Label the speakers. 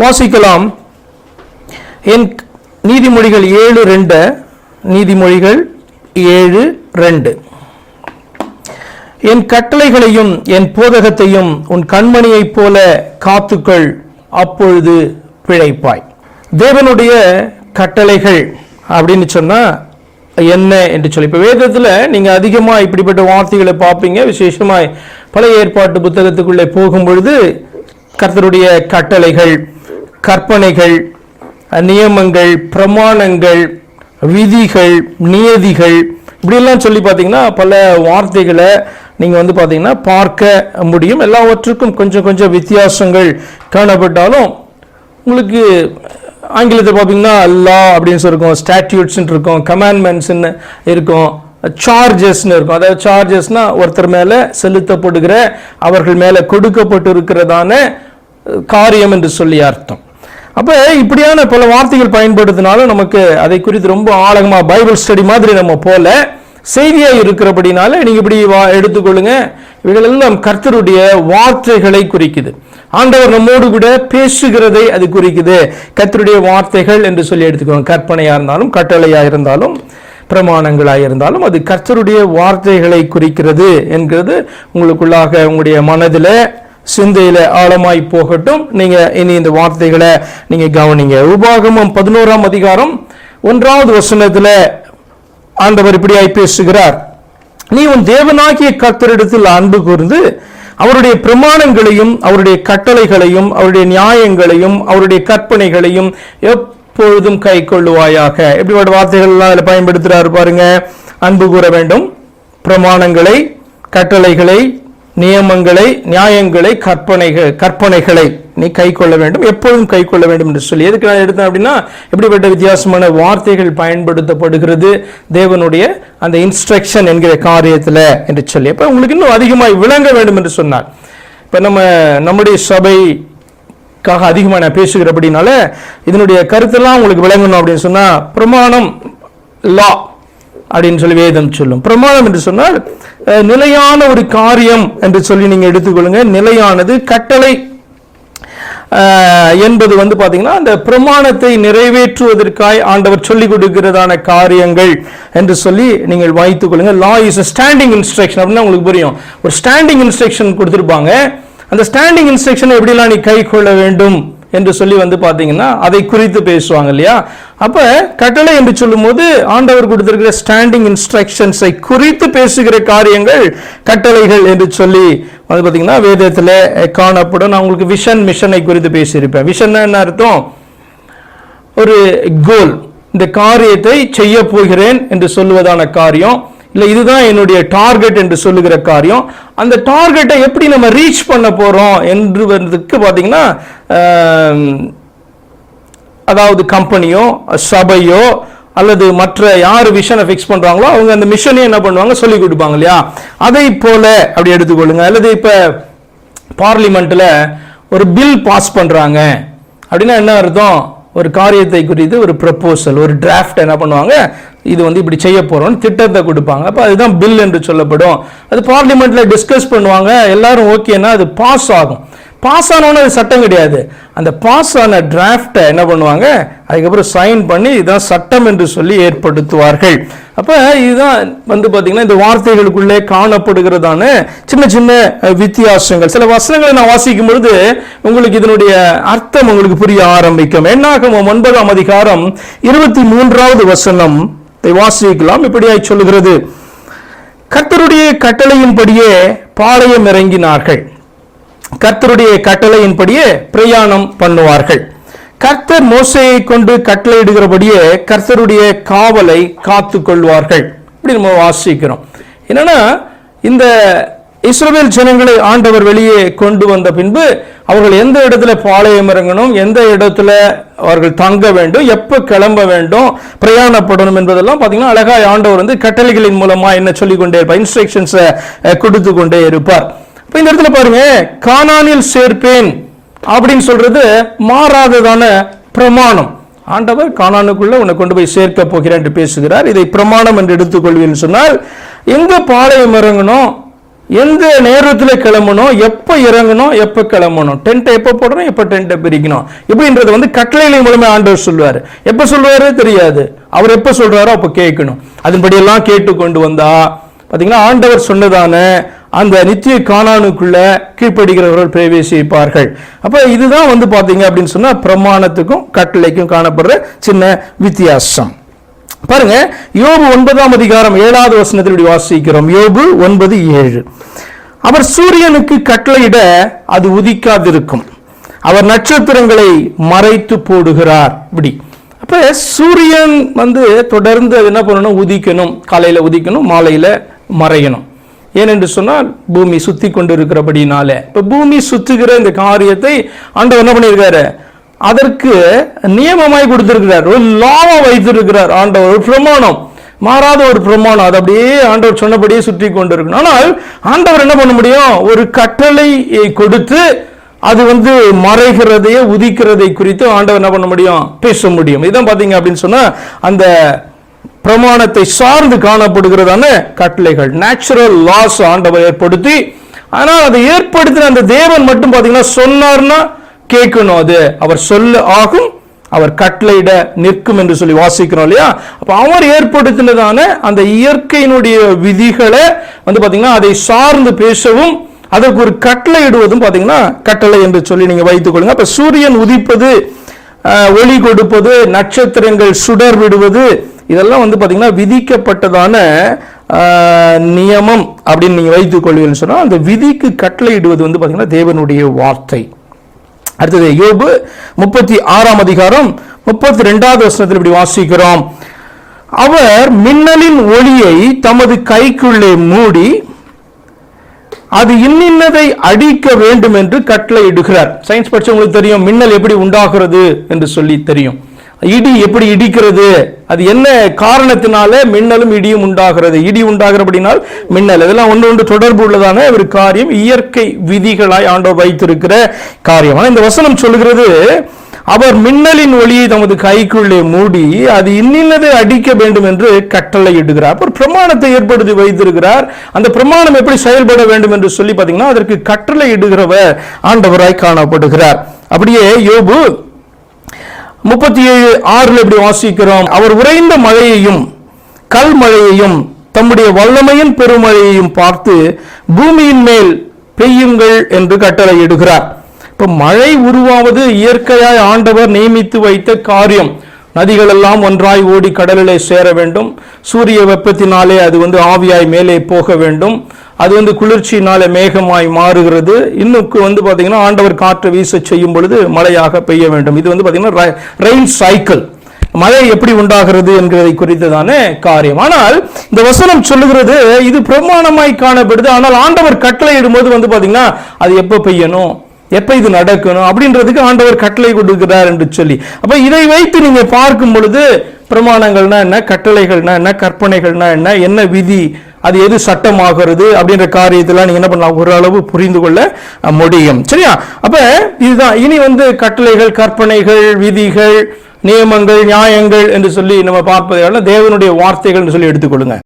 Speaker 1: வாசிக்கலாம். என் நீதிமொழிகள் ஏழு ரெண்டு. நீதிமொழிகள் ஏழு ரெண்டு. என் கட்டளைகளையும் என் போதகத்தையும் உன் கண்மணியைப் போல காத்துக்கள் அப்பொழுது பிழைப்பாய். தேவனுடைய கட்டளைகள் அப்படின்னு சொன்னால் என்ன என்று சொல்லி. இப்போ வேதத்தில் நீங்கள் அதிகமாக இப்படிப்பட்ட வார்த்தைகளை பார்ப்பீங்க. விசேஷமாக பழைய ஏற்பாட்டு புத்தகத்துக்குள்ளே போகும் பொழுது கர்த்தருடைய கட்டளைகள் கற்பனைகள் நியமங்கள் பிரமாணங்கள் விதிகள் நியதிகள் இப்படிலாம் சொல்லி பார்த்தீங்கன்னா பல வார்த்தைகளை நீங்கள் வந்து பார்த்தீங்கன்னா பார்க்க முடியும். எல்லாவற்றுக்கும் கொஞ்சம் கொஞ்சம் வித்தியாசங்கள் காணப்பட்டாலும் உங்களுக்கு ஆங்கிலத்தில் பார்த்தீங்கன்னா லா அப்படின்னு சொல்லி இருக்கும் இருக்கும் கமாண்ட்மெண்ட்ஸ்ன்னு இருக்கும் சார்ஜஸ்ன்னு இருக்கும். அதாவது சார்ஜஸ்னால் ஒருத்தர் மேலே செலுத்தப்படுகிற அவர்கள் மேலே கொடுக்கப்பட்டு இருக்கிறதான காரியம் என்று சொல்லி அர்த்தம். அப்போ இப்படியான பல வார்த்தைகள் பயன்படுத்தினாலும் நமக்கு அதை குறித்து ரொம்ப ஆழமாக பைபிள் ஸ்டடி மாதிரி நம்ம போல செய்தியாக இருக்கிறபடினால நீங்கள் இப்படி வா எடுத்துக்கொள்ளுங்க. இவைகளெல்லாம் கர்த்தருடைய வார்த்தைகளை குறிக்குது. ஆண்டவர் நம்மோடு கூட பேசுகிறதை அது குறிக்குது. கர்த்தருடைய வார்த்தைகள் என்று சொல்லி எடுத்துக்கோங்க. கற்பனையாக இருந்தாலும் கட்டளையாக இருந்தாலும் பிரமாணங்களாக இருந்தாலும் அது கர்த்தருடைய வார்த்தைகளை குறிக்கிறது என்கிறது உங்களுக்குள்ளாக உங்களுடைய மனதில் சிந்தையில ஆழமாய் போகட்டும். நீங்க இனி இந்த வார்த்தைகளை நீங்க கவனிங்க. உபாகமம் பதினோராம் அதிகாரம் ஒன்றாவது வசனத்துல ஆண்டவர் இப்படியாய் பேசுகிறார். நீ உன் தேவனாகிய கர்த்தரிடத்தில் அன்பு கூர்ந்து அவருடைய பிரமாணங்களையும் அவருடைய கட்டளைகளையும் அவருடைய நியாயங்களையும் அவருடைய கற்பனைகளையும் எப்பொழுதும் கை கொள்ளுவாயாக. எப்படிப்பட்ட வார்த்தைகள் எல்லாம் அதில் பயன்படுத்துறாரு பாருங்க. அன்பு கூற வேண்டும். பிரமாணங்களை கட்டளைகளை நியமங்களை நியாயங்களை கற்பனைகள் கற்பனைகளை நீ கை கொள்ள வேண்டும் எப்பொழுதும் கை கொள்ள வேண்டும் என்று சொல்லி. எதுக்கு நான் எடுத்தேன் அப்படின்னா எப்படிப்பட்ட வித்தியாசமான வார்த்தைகள் பயன்படுத்தப்படுகிறது தேவனுடைய அந்த இன்ஸ்ட்ரக்ஷன் என்கிற காரியத்தில் என்று சொல்லி. அப்போ உங்களுக்கு இன்னும் அதிகமாக விளங்க வேண்டும் என்று சொன்னார். இப்போ நம்ம நம்முடைய சபைக்காக அதிகமாக நான் பேசுகிறபடினால இதனுடைய கருத்தெல்லாம் உங்களுக்கு விளங்கணும் அப்படின்னு சொன்னால் பிரமாணம் லா அப்படின்னு சொல்லி வேதம் சொல்லும். பிரமாணம் என்று சொன்னால் நிலையான ஒரு காரியம் என்று சொல்லி நீங்க எடுத்துக்கொள்ளுங்க. நிலையானது கட்டளை. என்பது வந்து பார்த்தீங்கன்னா அந்த பிரமாணத்தை நிறைவேற்றுவதற்காய் ஆண்டவர் சொல்லிக் கொடுக்கிறதான காரியங்கள் என்று சொல்லி நீங்கள் வைத்துக் கொள்ளுங்க. லா இஸ் ஸ்டாண்டிங் இன்ஸ்ட்ரக்ஷன் அப்படின்னா உங்களுக்கு புரியும். ஒரு ஸ்டாண்டிங் இன்ஸ்ட்ரக்ஷன் கொடுத்துருப்பாங்க. அந்த ஸ்டாண்டிங் இன்ஸ்ட்ரக்ஷனை எப்படிலாம் நீ கை கொள்ள வேண்டும்? என்று சொல்லி வந்து பார்த்தீங்கன்னா அதை குறித்து பேசுவாங்க இல்லையா? அப்போ கட்டளை என்று சொல்லும்போது ஆண்டவர் கொடுத்திருக்கிற ஸ்டாண்டிங் இன்ஸ்ட்ரக்ஷன்ஸை குறித்து பேசுகிற காரியங்கள் கட்டளைகள் என்று சொல்லி வந்து பார்த்தீங்கன்னா வேதத்தில் காணப்படும். நான் உங்களுக்கு விஷன் மிஷனை குறித்து பேசியிருப்பேன். விஷன்னா என்ன அர்த்தம்? ஒரு கோல் இந்த காரியத்தை செய்ய போகிறேன் என்று சொல்லுவதான காரியம். இல்லை இதுதான் என்னுடைய டார்கெட் என்று சொல்லுகிற காரியம். அந்த டார்கெட்டை எப்படி நம்ம ரீச் பண்ண போறோம் என்றுவதற்கு பார்த்தீங்கன்னா அதாவது கம்பெனியோ சபையோ அல்லது மற்ற யார் விஷனை ஃபிக்ஸ் பண்ணுறாங்களோ அவங்க அந்த மிஷனையும் என்ன பண்ணுவாங்க? சொல்லி கொடுப்பாங்க இல்லையா? அதை போல அப்படி எடுத்துக்கொள்ளுங்க. அல்லது இப்போ பார்லிமெண்ட்டில் ஒரு பில் பாஸ் பண்ணுறாங்க அப்படின்னா என்ன அர்த்தம்? ஒரு காரியத்தை குறித்து ஒரு ப்ரப்போசல் ஒரு டிராஃப்ட் என்ன பண்ணுவாங்க? இது வந்து இப்படி செய்ய போறோம்னு திட்டத்தை கொடுப்பாங்க. அப்போ அதுதான் பில் என்று சொல்லப்படும். அது பார்லிமெண்ட்டில் டிஸ்கஸ் பண்ணுவாங்க. எல்லாரும் ஓகேன்னா அது பாஸ் ஆகும். பாஸ் ஆனோன்னு அது சட்டம் கிடையாது. அந்த பாஸ் ஆன டிராஃப்டை என்ன பண்ணுவாங்க? அதுக்கப்புறம் சைன் பண்ணி இதுதான் சட்டம் என்று சொல்லி ஏற்படுத்துவார்கள். அப்போ இதுதான் வந்து பார்த்தீங்கன்னா இந்த வார்த்தைகளுக்குள்ளே காணப்படுகிறதான சின்ன சின்ன வித்தியாசங்கள். சில வசனங்களை நான் வாசிக்கும் பொழுது உங்களுக்கு இதனுடைய அர்த்தம் உங்களுக்கு புரிய ஆரம்பிக்கும். என்னாகும் ஒன்பதாம் அதிகாரம் இருபத்தி மூன்றாவது வசனம். வாசிக்கலாம். இப்படியாய் சொல்லுகிறது. கர்த்தருடைய கட்டளையின்படியே பாளையம் இறங்கினார்கள். கர்த்தருடைய கட்டளையின்படியே பிரயாணம் பண்ணுவார்கள். கர்த்தர் மோசையை கொண்டு கட்டளையிடுகிறபடியே கர்த்தருடைய காவலை காத்து கொள்வார்கள் இப்படி நம்ம வாசிக்கிறோம். என்னன்னா இந்த இஸ்ரேல் ஜனங்களை ஆண்டவர் வெளியே கொண்டு வந்த பின்பு அவர்கள் எந்த இடத்துல பாளையம் இறங்கணும் எந்த இடத்துல அவர்கள் தங்க வேண்டும் எப்போ கிளம்ப வேண்டும் பிரயாணப்படணும் என்பதெல்லாம் பார்த்தீங்கன்னா அழகாய் ஆண்டவர் வந்து கட்டளைகளின் மூலமாக என்ன சொல்லிக் கொண்டே இருப்பார் இன்ஸ்ட்ரக்ஷன்ஸை கொடுத்து கொண்டே இருப்பார். இப்போ இந்த இடத்துல பாருங்க கானானில் சேர்ப்பேன் அப்படின்னு சொல்றது மாறாததான பிரமாணம். ஆண்டவர் கானானுக்குள்ள உன்னை கொண்டு போய் சேர்க்க போகிறேன் என்று பேசுகிறார். இதை பிரமாணம் என்று எடுத்துக்கொள்வேன் சொன்னால் எங்க பாளையம் இறங்கணும் எந்த நேரத்தில் கிளம்பணும் எப்போ இறங்கணும் எப்போ கிளம்பணும்? டென்ட்டை எப்போ போடணும் எப்போ டென்ட்டை பிரிக்கணும்? இப்படின்றது வந்து கட்டளைகளின் மூலமே ஆண்டவர் சொல்லுவார். எப்போ சொல்லுவாரு? தெரியாது. அவர் எப்போ சொல்கிறாரோ அப்போ கேட்கணும். அதன்படியெல்லாம் கேட்டு கொண்டு வந்தா பார்த்தீங்கன்னா ஆண்டவர் சொன்னதான அந்த நித்திய காணானுக்குள்ள கீழ்ப்படுகிறவர்கள் பிரவேசிப்பார்கள். அப்போ இதுதான் வந்து பார்த்தீங்க அப்படின்னு சொன்னால் பிரமாணத்துக்கும் கட்டளைக்கும் காணப்படுற சின்ன வித்தியாசம். பாருங்க யோபு ஒன்பதாம் அதிகாரம் ஏழாவது வசனத்தில் இப்படி வாசிக்கிறோம். யோபு ஒன்பது ஏழு. அவர் சூரியனுக்கு கட்டளையிட அது உதிக்காதிருக்கும். அவர் நட்சத்திரங்களை மறைத்து போடுகிறார். இப்படி. அப்ப சூரியன் வந்து தொடர்ந்து அது என்ன பண்ணணும்? உதிக்கணும். காலையில உதிக்கணும் மாலையில மறையணும். ஏனென்று சொன்னால் பூமி சுத்தி கொண்டு இருக்கிறபடினால இப்ப பூமி சுத்துகிற இந்த காரியத்தை ஆண்டவர் என்ன பண்ணியிருக்காரு? அதற்கு நியமமாய் கொடுத்திருக்கிறார். ஒரு லாவை வைத்திருக்கிறார் ஆண்டவர் ஒரு பிரமாணம். மாறாத ஒரு பிரமாணம். அது அப்படியே ஆண்டவர் சொன்னபடியே சுற்றி கொண்டு இருக்கணும் ஆனால் ஆண்டவர் என்ன பண்ண முடியும்? ஒரு கட்டளை கொடுத்து அது வந்து மறைகிறதையே உதிக்கிறதை குறித்து ஆண்டவர் என்ன பண்ண முடியும்? பேச முடியும். இதான் பார்த்தீங்க அப்படின்னு சொன்னால் அந்த பிரமாணத்தை சார்ந்து காணப்படுகிறதான கட்டளைகள். நேச்சுரல் லாஸ் ஆண்டவர் ஏற்படுத்தி ஆனால் அதை ஏற்படுத்தின அந்த தேவன் மட்டும் பார்த்தீங்கன்னா சொன்னார்னா கேட்கணும் அது. அவர் சொல்ல ஆகும் அவர் கட்டளையிட நிற்கும் என்று சொல்லி வாசிக்கிறோம் இல்லையா? அப்ப அவர் ஏற்படுத்தினதான அந்த இயற்கையினுடைய விதிகளை வந்து பாத்தீங்கன்னா அதை சார்ந்து பேசவும் அதற்கு ஒரு கட்டளை இடுவதும் பாத்தீங்கன்னா கட்டளை என்று சொல்லி நீங்க வைத்துக் கொள்ளுங்க. அப்ப சூரியன் உதிப்பது ஒளி கொடுப்பது நட்சத்திரங்கள் சுடர் விடுவது இதெல்லாம் வந்து பாத்தீங்கன்னா விதிக்கப்பட்டதான நியமம் அப்படின்னு நீங்க வைத்துக் கொள்வீங்கன்னு சொன்னா அந்த விதிக்கு கட்டளை இடுவது வந்து பாத்தீங்கன்னா தேவனுடைய வார்த்தை. அடுத்தது யோபு முப்பத்தி ஆறாம் அதிகாரம் முப்பத்தி ரெண்டாவது வசனத்தில் இப்படி வாசிக்கிறோம். அவர் மின்னலின் ஒளியை தமது கைக்குள்ளே மூடி அது இன்னின்னதை அடிக்க வேண்டும் என்று கட்டளை இடுகிறார் சயின்ஸ் படிச்சவங்களுக்கு தெரியும் மின்னல் எப்படி உண்டாகிறது என்று சொல்லி தெரியும். இடி எப்படி இடிக்கிறது? அது என்ன காரணத்தினால மின்னலும் இடியும் உண்டாகிறது. இடி உண்டாகிறபடினால் மின்னல். இதெல்லாம் ஒன்று ஒன்று தொடர்பு உள்ளதான ஒரு காரியம். இயற்கை விதிகளாய் ஆண்டவர் வைத்திருக்கிற காரியம் ஆனால் இந்த வசனம் சொல்லுகிறது அவர் மின்னலின் ஒளியை தமது கைக்குள்ளே மூடி அது இன்னின்னதை அடிக்க வேண்டும் என்று கட்டளை இடுகிறார். ஒரு பிரமாணத்தை ஏற்படுத்தி வைத்திருக்கிறார். அந்த பிரமாணம் எப்படி செயல்பட வேண்டும் என்று சொல்லி பார்த்தீங்கன்னா அதற்கு கட்டளை இடுகிறவர் ஆண்டவராய் காணப்படுகிறார். அப்படியே யோபு முப்பத்தி ஏழு ஆறுல இப்படி வாசிக்கிறோம். அவர் உறைந்த மழையையும் கல் மழையையும் தம்முடைய வல்லமையின் பெருமழையையும் பார்த்து பூமியின் மேல் பெய்யுங்கள் என்று கட்டளையிடுகிறார். இப்போ இப்ப மழை உருவாவது இயற்கையாய் ஆண்டவர் நியமித்து வைத்த காரியம். நதிகள் எல்லாம் ஒன்றாய் ஓடி கடலிலே சேர வேண்டும். சூரிய வெப்பத்தினாலே அது வந்து ஆவியாய் மேலே போக வேண்டும். அது வந்து குளிர்ச்சியினால மேகமாய் மாறுகிறது. இன்னுக்கு வந்து பார்த்தீங்கன்னா ஆண்டவர் காற்று வீச செய்யும் பொழுது மழையாக பெய்ய வேண்டும். இது வந்து பார்த்தீங்கன்னா ரெயின் சைக்கிள் மழை எப்படி உண்டாகிறது என்கிறதை குறித்ததான காரியம். ஆனால் இந்த வசனம் சொல்லுகிறது இது பிரமாணமாய் காணப்படுது. ஆனால் ஆண்டவர் கட்டளை இடும்போது வந்து பார்த்தீங்கன்னா அது எப்போ பெய்யணும்? எப்ப இது நடக்கணும்? அப்படின்றதுக்கு ஆண்டவர் கட்டளை கொடுக்கிறார் என்று சொல்லி. அப்ப இதை வைத்து நீங்க பார்க்கும் பொழுது பிரமாணங்கள்னா என்ன? கட்டளைகள்னா என்ன? கற்பனைகள்னா என்ன? என்ன விதி? அது எது சட்டமாகிறது அப்படின்ற காரியத்தெல்லாம் நீங்க என்ன பண்ணலாம்? ஓரளவு புரிந்து கொள்ள முடியும். சரியா? அப்ப இதுதான். இனி வந்து கட்டளைகள் கற்பனைகள் விதிகள் நியமங்கள் நியாயங்கள் என்று சொல்லி நம்ம பார்ப்பதை தேவனுடைய வார்த்தைகள் சொல்லி எடுத்துக்கொள்ளுங்க.